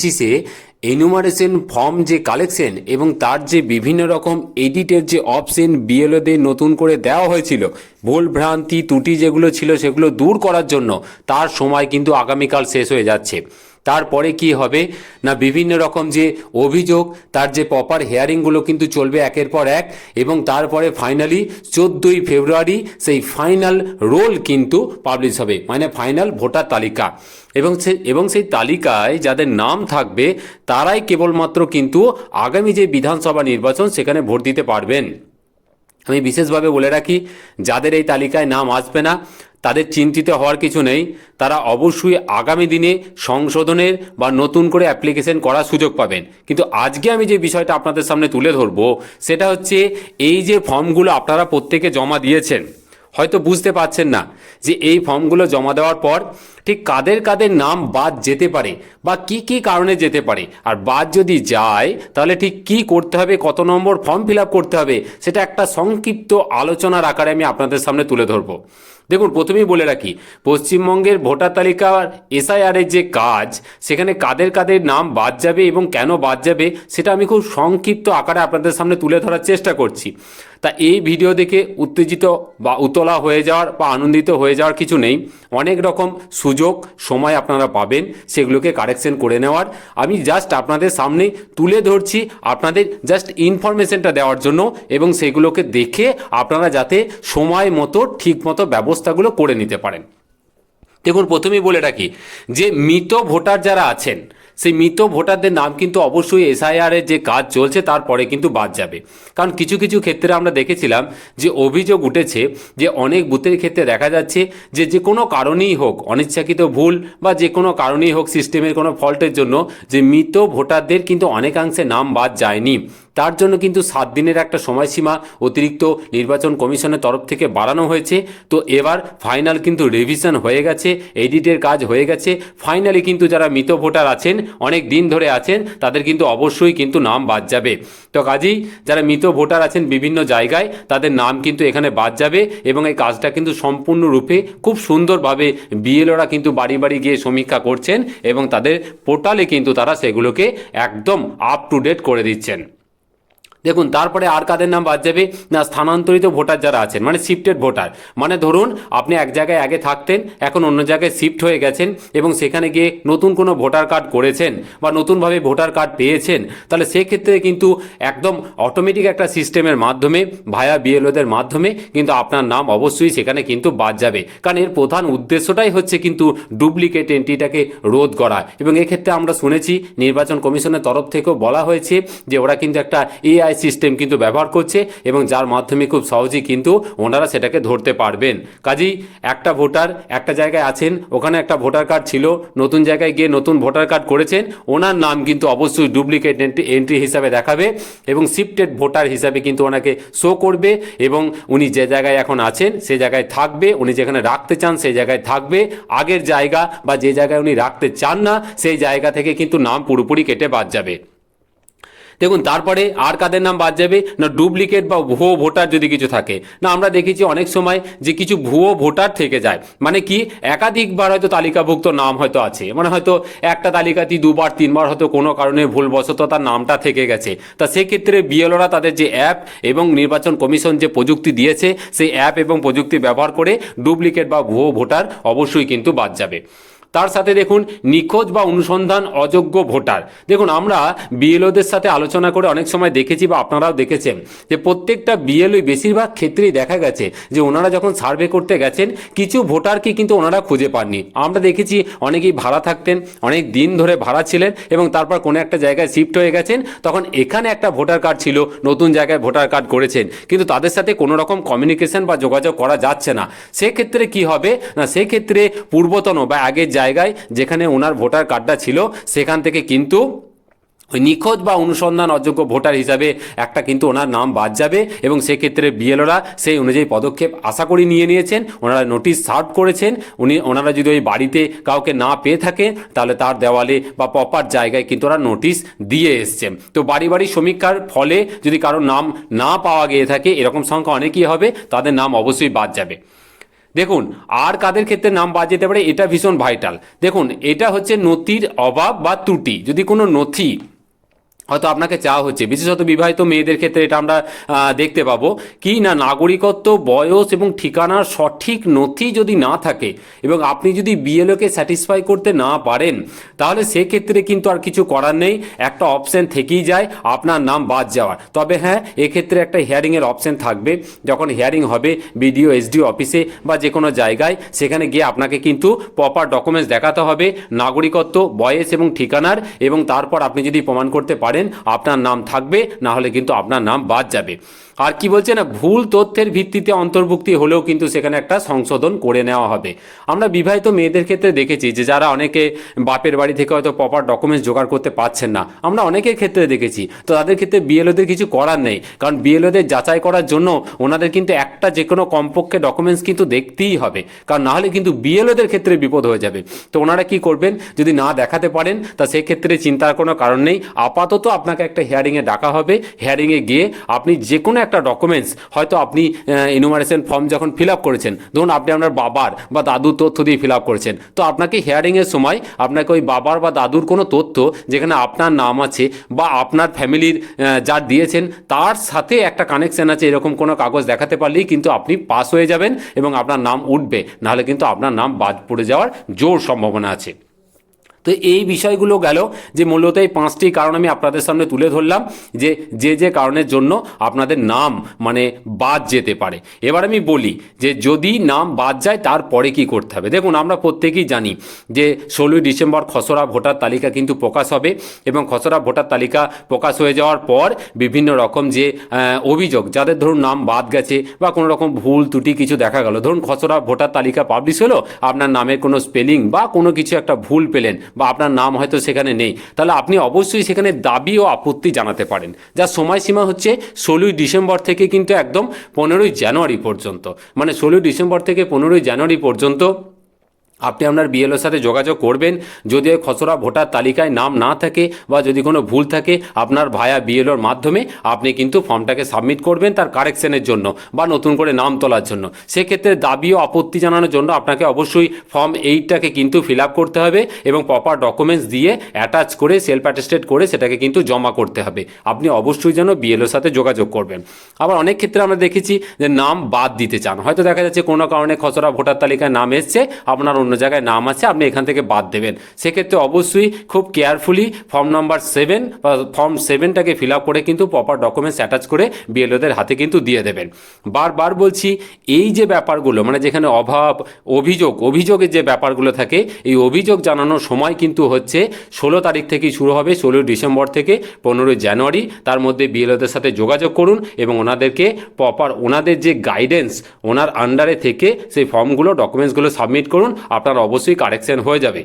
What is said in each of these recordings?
বেসিসে enumeration form যে collection এবং তার যে বিভিন্ন রকম এডিটের যে অপশন বিএলওদের নতুন করে দেওয়া হয়েছিল, ভুল ভ্রান্তি, ত্রুটি যেগুলো ছিল সেগুলো দূর করার জন্য তার সময় কিন্তু আগামীকাল শেষ হয়ে যাচ্ছে। তারপরে কি হবে? না, বিভিন্ন রকম যে অভিযোগ, তার যে প্রপার হেয়ারিংগুলো কিন্তু চলবে একের পর এক, এবং তারপরে ফাইনালি চোদ্দোই ফেব্রুয়ারি সেই ফাইনাল রোল কিন্তু পাবলিশ হবে মানে ফাইনাল ভোটার তালিকা। এবং সে, এবং সেই তালিকায় যাদের নাম থাকবে, তারাই কেবলমাত্র কিন্তু আগামী যে বিধানসভা নির্বাচন, সেখানে ভোট দিতে পারবেন। আমি বিশেষভাবে বলে রাখি, যাদের এই তালিকায় নাম আসবে না তাদের চিন্তিত হওয়ার কিছু নেই। তারা অবশ্যই আগামী দিনে সংশোধনের বা নতুন করে অ্যাপ্লিকেশন করার সুযোগ পাবেন। কিন্তু আজকে আমি যে বিষয়টা আপনাদের সামনে তুলে ধরবো, সেটা হচ্ছে এই যে ফর্মগুলো আপনারা প্রত্যেকে জমা দিয়েছেন, হয়তো বুঝতে পারছেন না যে এই ফর্মগুলো জমা দেওয়ার পর ঠিক কাদের কাদের নাম বাদ যেতে পারে বা কি কি কারণে যেতে পারে। আর বাদ যদি যায়, তাহলে ঠিক কি করতে হবে, কত নম্বর ফর্ম ফিল করতে হবে, সেটা একটা সংক্ষিপ্ত আলোচনার আকারে আমি আপনাদের সামনে তুলে ধরবো। দেখুন, প্রথমেই বলে রাখি, পশ্চিমবঙ্গের ভোটার তালিকার এসআইআরের যে কাজ, সেখানে কাদের কাদের নাম বাদ যাবে এবং কেন বাদ যাবে, সেটা আমি খুব সংক্ষিপ্ত আকারে আপনাদের সামনে তুলে ধরার চেষ্টা করছি। তা এই ভিডিও দেখে উত্তেজিত বা উতলা হয়ে যাওয়ার বা আনন্দিত হয়ে যাওয়ার কিছু নেই। অনেক রকম সুযোগ, সময় আপনারা পাবেন সেগুলোকে কারেকশন করে নেওয়ার। আমি জাস্ট আপনাদের সামনে তুলে ধরছি আপনাদের জাস্ট ইনফরমেশনটা দেওয়ার জন্য এবং সেগুলোকে দেখে আপনারা যাতে সময় মতো, ঠিক মতো ব্যবস্থাগুলো করে নিতে পারেন। দেখুন, প্রথমেই বলে রাখি যে মৃত ভোটার যারা আছেন সেই মৃত ভোটারদের নাম কিন্তু অবশ্যই এসআইআরের যে কাজ চলছে তারপরে কিন্তু বাদ যাবে। কারণ কিছু কিছু ক্ষেত্রে আমরা দেখেছিলাম যে অভিযোগ উঠেছে যে অনেক বুথের ক্ষেত্রে দেখা যাচ্ছে যে যে কোনো কারণেই হোক, অনিচ্ছাকৃত ভুল বা যে কোনো কারণেই হোক সিস্টেমের কোনো ফল্টের জন্য যে মৃত ভোটারদের কিন্তু অনেকাংশে নাম বাদ যায়নি। তার জন্য কিন্তু সাত দিনের একটা সময়সীমা অতিরিক্ত নির্বাচন কমিশনের তরফ থেকে বাড়ানো হয়েছে। তো এবার ফাইনাল কিন্তু রিভিশন হয়ে গেছে এডিটের কাজ হয়ে গেছে। ফাইনালি কিন্তু যারা মৃত ভোটার আছেন, অনেক দিন ধরে আছেন, তাদের কিন্তু অবশ্যই কিন্তু নাম বাদ যাবে। তো কাজেই যারা মৃত ভোটার আছেন বিভিন্ন জায়গায়, তাদের নাম কিন্তু এখানে বাদ যাবে এবং এই কাজটা কিন্তু সম্পূর্ণরূপে খুব সুন্দরভাবে বিএলওরা কিন্তু বাড়ি বাড়ি গিয়ে সমীক্ষা করছেন এবং তাদের পোর্টালে কিন্তু তারা সেগুলোকে একদম আপ টু ডেট করে দিচ্ছেন। দেখুন, তারপরে আর কাদের নাম বাদ যাবে? না, স্থানান্তরিত ভোটার যারা আছেন মানে শিফটেড ভোটার মানে ধরুন, আপনি এক জায়গায় আগে থাকতেন, এখন অন্য জায়গায় শিফট হয়ে গেছেন এবং সেখানে গিয়ে নতুন কোনো ভোটার কার্ড করেছেন বা নতুনভাবে ভোটার কার্ড পেয়েছেন, তাহলে সেক্ষেত্রে কিন্তু একদম অটোমেটিক একটা সিস্টেমের মাধ্যমে ভায়া বিএলওদের মাধ্যমে কিন্তু আপনার নাম অবশ্যই সেখানে কিন্তু বাদ যাবে। কারণ এর প্রধান উদ্দেশ্যটাই হচ্ছে কিন্তু ডুপ্লিকেট এন্ট্রিটাকে রোধ করা। এবং এক্ষেত্রে আমরা শুনেছি, নির্বাচন কমিশনের তরফ থেকেও বলা হয়েছে যে ওরা কিন্তু একটা এআই সিস্টেম কিন্তু ব্যবহার করছে এবং যার মাধ্যমে খুব সহজেই কিন্তু ওনারা সেটাকে ধরতে পারবেন। কাজেই একটা ভোটার একটা জায়গায় আছেন, ওখানে একটা ভোটার কার্ড ছিল, নতুন জায়গায় গিয়ে নতুন ভোটার কার্ড করেছেন, ওনার নাম কিন্তু অবশ্যই ডুপ্লিকেট এন্ট্রি এন্ট্রি হিসাবে দেখাবে এবং শিফটেড ভোটার হিসাবে কিন্তু ওনাকে শো করবে এবং উনি যে জায়গায় এখন আছেন, সে জায়গায় থাকবে, উনি যেখানে রাখতে চান সেই জায়গায় থাকবে। আগের জায়গা বা যে জায়গায় উনি রাখতে চান না, সেই জায়গা থেকে কিন্তু নাম পুরোপুরি কেটে বাদ যাবে। দেখুন, তারপরে আর কাদের নাম বাদ যাবে? না ডুপ্লিকেট বা ভুয়ো ভোটার যদি কিছু থাকে। না, আমরা দেখেছি অনেক সময় যে কিছু ভুয়ো ভোটার থেকে যায়। মানে কি, একাধিকবার হয়তো তালিকাভুক্ত নাম হয়তো আছে। মানে হয়তো একটা তালিকাতেই দুবার, তিনবার হয়তো কোনো কারণে ভুলবশত তার নামটা থেকে গেছে। তা সেক্ষেত্রে বিএলওরা তাদের যে অ্যাপ এবং নির্বাচন কমিশন যে প্রযুক্তি দিয়েছে, সেই অ্যাপ এবং প্রযুক্তি ব্যবহার করে ডুপ্লিকেট বা ভুয়ো ভোটার অবশ্যই কিন্তু বাদ যাবে। তার সাথে দেখুন নিখোঁজ বা অনুসন্ধান অযোগ্য ভোটার। দেখুন, আমরা বিএলওদের সাথে আলোচনা করে অনেক সময় দেখেছি বা আপনারাও দেখেছেন যে প্রত্যেকটা বিএলওই বেশিরভাগ ক্ষেত্রেই দেখা গেছে যে ওনারা যখন সার্ভে করতে গেছেন, কিছু ভোটারকে কিন্তু ওনারা খুঁজে পাননি। আমরা দেখেছি অনেকেই ভাড়া থাকতেন, অনেক দিন ধরে ভাড়া ছিলেন এবং তারপর কোনো একটা জায়গায় শিফট হয়ে গেছেন, তখন এখানে একটা ভোটার কার্ড ছিল, নতুন জায়গায় ভোটার কার্ড করেছেন। কিন্তু তাদের সাথে কোনো রকম কমিউনিকেশন বা যোগাযোগ করা যাচ্ছে না। সেক্ষেত্রে কি হবে? না, সেক্ষেত্রে পূর্বতন বা আগের জায়গায় যেখানে ওনার ভোটার কার্ডটা ছিল, সেখান থেকে কিন্তু ওই নিখোঁজ বা অনুসন্ধান অযোগ্য ভোটার হিসাবে একটা কিন্তু ওনার নাম বাদ যাবে এবং সেক্ষেত্রে বিএলওরা সেই অনুযায়ী পদক্ষেপ আশা করি নিয়ে নিয়েছেন। ওনারা নোটিশ সার্ভ করেছেন। উনি, ওনারা যদি ওই বাড়িতে কাউকে না পেয়ে থাকে, তাহলে তার দেওয়ালে বা প্রপার জায়গায় কিন্তু ওরা নোটিশ দিয়ে এসছেন তো বাড়ি বাড়ি সমীক্ষার ফলে যদি কারোর নাম না পাওয়া গিয়ে থাকে, এরকম সংখ্যা অনেকই হবে, তাদের নাম অবশ্যই বাদ যাবে। দেখুন, আর কাদের ক্ষেত্রে নাম বাদ যেতে পারে এটা ভীষণ ভাইটাল দেখুন, এটা হচ্ছে নথির অভাব বা ত্রুটি। যদি কোনো নথি হয়তো আপনাকে চাওয়া হচ্ছে। বিশেষত বিবাহিত মেয়েদের ক্ষেত্রে এটা আমরা দেখতে পাবো। কি না নাগরিকত্ব, বয়স এবং ঠিকানার সঠিক নথি যদি না থাকে এবং আপনি যদি বিএলওকে স্যাটিসফাই করতে না পারেন, তাহলে সেক্ষেত্রে কিন্তু আর কিছু করার নেই। একটা অপশন থেকেই যায়, আপনার নাম বাদ যাওয়ার। তবে হ্যাঁ এক্ষেত্রে একটা হিয়ারিংয়ের অপশন থাকবে। যখন হিয়ারিং হবে বিডিও এসডিও অফিসে বা যে কোনো জায়গায়, সেখানে গিয়ে আপনাকে কিন্তু প্রপার ডকুমেন্টস দেখাতে হবে। নাগরিকত্ব, বয়স এবং ঠিকানার এবং তারপর আপনি যদি প্রমাণ করতে পারেন আপনার নাম থাকবে না হলে কিন্তু আপনার নাম বাদ যাবে। আর কি বলছে না, ভুল তথ্যের ভিত্তিতে অন্তর্ভুক্তি হলেও কিন্তু সেখানে একটা সংশোধন করে নেওয়া হবে। আমরা বিবাহিত মেয়েদের ক্ষেত্রে দেখেছি যে যারা অনেকে বাপের বাড়ি থেকে হয়তো প্রপার ডকুমেন্টস জোগাড় করতে পারছেন না, আমরা অনেকের ক্ষেত্রে দেখেছি। তো তাদের ক্ষেত্রে বিএলওদের কিছু করার নেই, কারণ বিএলওদের যাচাই করার জন্য ওনাদের কিন্তু একটা যে কোনো কমপক্ষে ডকুমেন্টস কিন্তু দেখতেই হবে। কারণ না হলে কিন্তু বিএলওদের ক্ষেত্রে বিপদ হয়ে যাবে। তো ওনারা কি করবেন? যদি না দেখাতে পারেন, তা সেক্ষেত্রে চিন্তার কোনো কারণ নেই। আপাতত আপনাকে একটা হিয়ারিংয়ে ডাকা হবে। হিয়ারিংয়ে গিয়ে আপনি যে কোনো একটা ডকুমেন্টস হয়তো আপনি ইনুমারেশন ফর্ম যখন ফিল আপ করেছেন, ধরুন আপনি আপনার বাবার বা দাদুর তথ্য দিয়ে ফিল আপ করেছেন, তো আপনাকে হিয়ারিংয়ের সময় আপনাকে ওই বাবার বা দাদুর কোনো তথ্য যেখানে আপনার নাম আছে বা আপনার ফ্যামিলির যার দিয়েছেন, তার সাথে একটা কানেকশন আছে, এরকম কোনো কাগজ দেখাতে পারলেই কিন্তু আপনি পাস হয়ে যাবেন এবং আপনার নাম উঠবে। নাহলে কিন্তু আপনার নাম বাদ পড়ে যাওয়ার জোর সম্ভাবনা আছে। তো এই বিষয়গুলো গেল যে মূলত এই পাঁচটি কারণ আমি আপনাদের সামনে তুলে ধরলাম যে যে যে কারণের জন্য আপনাদের নাম মানে বাদ যেতে পারে। এবার আমি বলি যে, যদি নাম বাদ যায় তারপরে কি করতে হবে? দেখুন, আমরা প্রত্যেকেই জানি যে, ষোলোই ডিসেম্বর খসড়া ভোটার তালিকা কিন্তু প্রকাশ হবে এবং খসড়া ভোটার তালিকা প্রকাশ হয়ে যাওয়ার পর বিভিন্ন রকম যে অভিযোগ, যাদের ধরুন নাম বাদ গেছে বা কোনো রকম ভুল, ত্রুটি কিছু দেখা গেল। ধরুন খসড়া ভোটার তালিকা পাবলিশ হলো, আপনার নামের কোনো স্পেলিং বা কোনো কিছু একটা ভুল পেলেন বা আপনার নাম হয়তো সেখানে নেই। তাহলে আপনি অবশ্যই সেখানে দাবি ও আপত্তি জানাতে পারেন। যার সময়সীমা হচ্ছে ষোলোই ডিসেম্বর থেকে কিন্তু একদম পনেরোই জানুয়ারি পর্যন্ত। মানে ষোলোই ডিসেম্বর থেকে পনেরোই জানুয়ারি পর্যন্ত আপনি আপনার বিএলওর সাথে যোগাযোগ করবেন। যদি ওই খসড়া ভোটার তালিকায় নাম না থাকে বা যদি কোনো ভুল থাকে আপনার ভায়া বিএলওর মাধ্যমে, আপনি কিন্তু ফর্মটাকে সাবমিট করবেন তার কারেকশনের জন্য বা নতুন করে নাম তোলার জন্য। সেক্ষেত্রে দাবি ও আপত্তি জানানোর জন্য আপনাকে অবশ্যই ফর্ম এইটটাকে কিন্তু ফিল আপ করতে হবে এবং প্রপার ডকুমেন্টস দিয়ে অ্যাটাচ করে, সেলফ অ্যাটেস্টেড করে সেটাকে কিন্তু জমা করতে হবে। আপনি অবশ্যই যেন বিএলওর সাথে যোগাযোগ করবেন। আবার অনেক ক্ষেত্রে আমরা দেখেছি যে নাম বাদ দিতে চান। হয়তো দেখা যাচ্ছে কোনো কারণে খসড়া ভোটার তালিকায় নাম এসছে, আপনার অন্য জায়গায় নাম আছে, আপনি এখান থেকে বাদ দেবেন। সেক্ষেত্রে অবশ্যই খুব কেয়ারফুলি ফর্ম নাম্বার সেভেন বা ফর্ম সেভেনটাকে ফিল আপ করে কিন্তু প্রপার ডকুমেন্টস অ্যাটাচ করে বিএলওদের হাতে কিন্তু দিয়ে দেবেন। বারবার বলছি, এই যে ব্যাপারগুলো মানে যেখানে অভাব, অভিযোগ অভিযোগের যে ব্যাপারগুলো থাকে, এই অভিযোগ জানানোর সময় কিন্তু হচ্ছে ষোলো তারিখ থেকেই শুরু হবে, ষোলোই ডিসেম্বর থেকে পনেরোই জানুয়ারি। তার মধ্যে বিএলওদের সাথে যোগাযোগ করুন এবং ওনাদেরকে প্রপার ওনাদের যে গাইডেন্স ওনার আন্ডারে থেকে সেই ফর্মগুলো ডকুমেন্টসগুলো সাবমিট করুন। আপনার অবশ্যই কারেকশন হয়ে যাবে।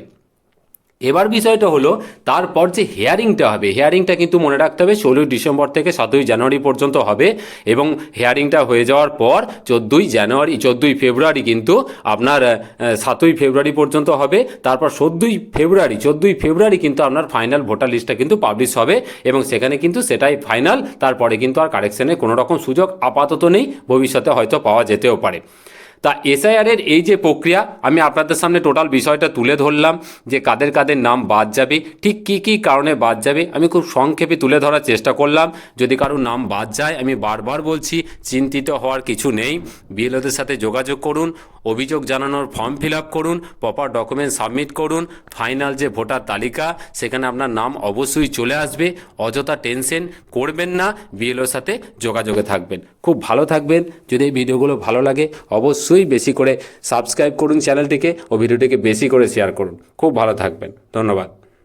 এবার বিষয়টা হলো, তারপর যে হেয়ারিংটা হবে হেয়ারিংটা কিন্তু মনে রাখতে হবে, ষোলোই ডিসেম্বর থেকে সাতই জানুয়ারি পর্যন্ত হবে এবং হেয়ারিংটা হয়ে যাওয়ার পর চোদ্দোই জানুয়ারি, চোদ্দোই ফেব্রুয়ারি কিন্তু আপনার সাতই ফেব্রুয়ারি পর্যন্ত হবে। তারপর চোদ্দোই ফেব্রুয়ারি চোদ্দোই ফেব্রুয়ারি কিন্তু আপনার ফাইনাল ভোটার লিস্টটা কিন্তু পাবলিশ হবে এবং সেখানে কিন্তু সেটাই ফাইনাল তারপরে কিন্তু আর কারেকশনের কোনো রকম সুযোগ আপাতত নেই, ভবিষ্যতে হয়তো পাওয়া যেতেও পারে। তা এসআইআরের এই যে প্রক্রিয়া, আমি আপনাদের সামনে টোটাল বিষয়টা তুলে ধরলাম যে কাদের কাদের নাম বাদ যাবে, ঠিক কি কি কারণে বাদ যাবে, আমি খুব সংক্ষেপে তুলে ধরার চেষ্টা করলাম। যদি কারও নাম বাদ যায়, আমি বারবার বলছি, চিন্তিত হওয়ার কিছু নেই। বিএলওদের সাথে যোগাযোগ করুন। অভিযোগ জানানোর ফর্ম ফিল করুন, প্রপার ডকুমেন্ট সাবমিট করুন, ফাইনাল যে ভোটার তালিকা, সেখানে আপনার নাম অবশ্যই চলে আসবে, অযথা টেনশন করবেন না, বিএলওর সাথে যোগাযোগে থাকবেন। খুব ভালো থাকবেন, যদি এই ভিডিওগুলো ভালো লাগে, অবশ্যই বেশি করে সাবস্ক্রাইব করুন চ্যানেলটিকে ও ভিডিওটিকে বেশি করে শেয়ার করুন। খুব ভালো থাকবেন, ধন্যবাদ।